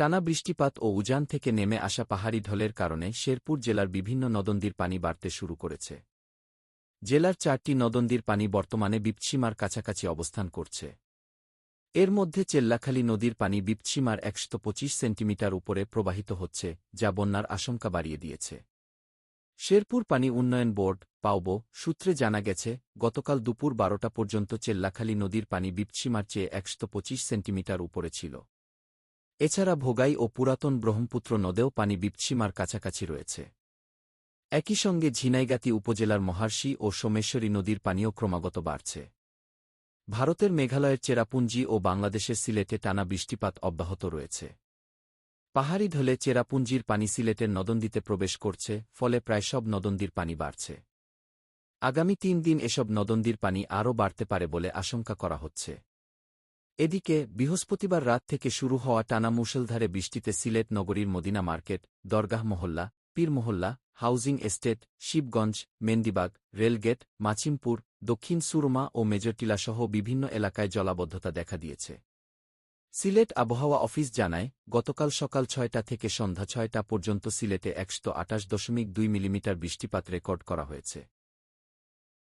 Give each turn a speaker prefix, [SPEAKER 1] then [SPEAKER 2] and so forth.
[SPEAKER 1] টানা বৃষ্টিপাত ও উজান থেকে নেমে আসা পাহাড়ি ঢলের কারণে শেরপুর জেলার বিভিন্ন নদন্দির পানি বাড়তে শুরু করেছে। জেলার চারটি নদন্দির পানি বর্তমানে বিপসীমার কাছাকাছি অবস্থান করছে। এর মধ্যে চেল্লাখালী নদীর পানি বিপসীমার একশত পঁচিশ সেন্টিমিটার উপরে প্রবাহিত হচ্ছে, যা বন্যার আশঙ্কা বাড়িয়ে দিয়েছে। শেরপুর পানি উন্নয়ন বোর্ড, পাওব, সূত্রে জানা গেছে, গতকাল দুপুর বারোটা পর্যন্ত চেল্লাখালী নদীর পানি বিপসীমার চেয়ে একশত পঁচিশ সেন্টিমিটার উপরে ছিল। এছাড়া ভোগাই ও পুরাতন ব্রহ্মপুত্র নদেও পানি বিপসীমার কাছাকাছি রয়েছে। একই সঙ্গে ঝিনাইগাতি উপজেলার মহার্ষি ও সোমেশ্বরী নদীর পানিও ক্রমাগত বাড়ছে। ভারতের মেঘালয়ের চেরাপুঞ্জি ও বাংলাদেশের সিলেটে টানা বৃষ্টিপাত অব্যাহত রয়েছে। পাহাড়ি ঢলে চেরাপুঞ্জির পানি সিলেটের নদন্দিতে প্রবেশ করছে, ফলে প্রায় সব নদন্দির পানি বাড়ছে। আগামী তিন দিন এসব নদন্দির পানি আরও বাড়তে পারে বলে আশঙ্কা করা হচ্ছে। এদিকে, বৃহস্পতিবার রাত থেকে শুরু হওয়া টানা মুষলধারে বৃষ্টিতে সিলেট নগরীর মদিনা মার্কেট, দরগাহ মহল্লা, পীর মহল্লা, housing estate, Shibganj, Mendibag, rail gate Machimpur Dakshin Surma ও মেজরটিলাসহ বিভিন্ন এলাকায় জলাবদ্ধতা দেখা দিয়েছে। সিলেট আবহাওয়া অফিস জানায়, গতকাল সকাল ছয়টা থেকে সন্ধ্যা ছয়টা পর্যন্ত সিলেটে একশত আটাশ দশমিক দুই মিলিমিটার বৃষ্টিপাত রেকর্ড করা হয়েছে।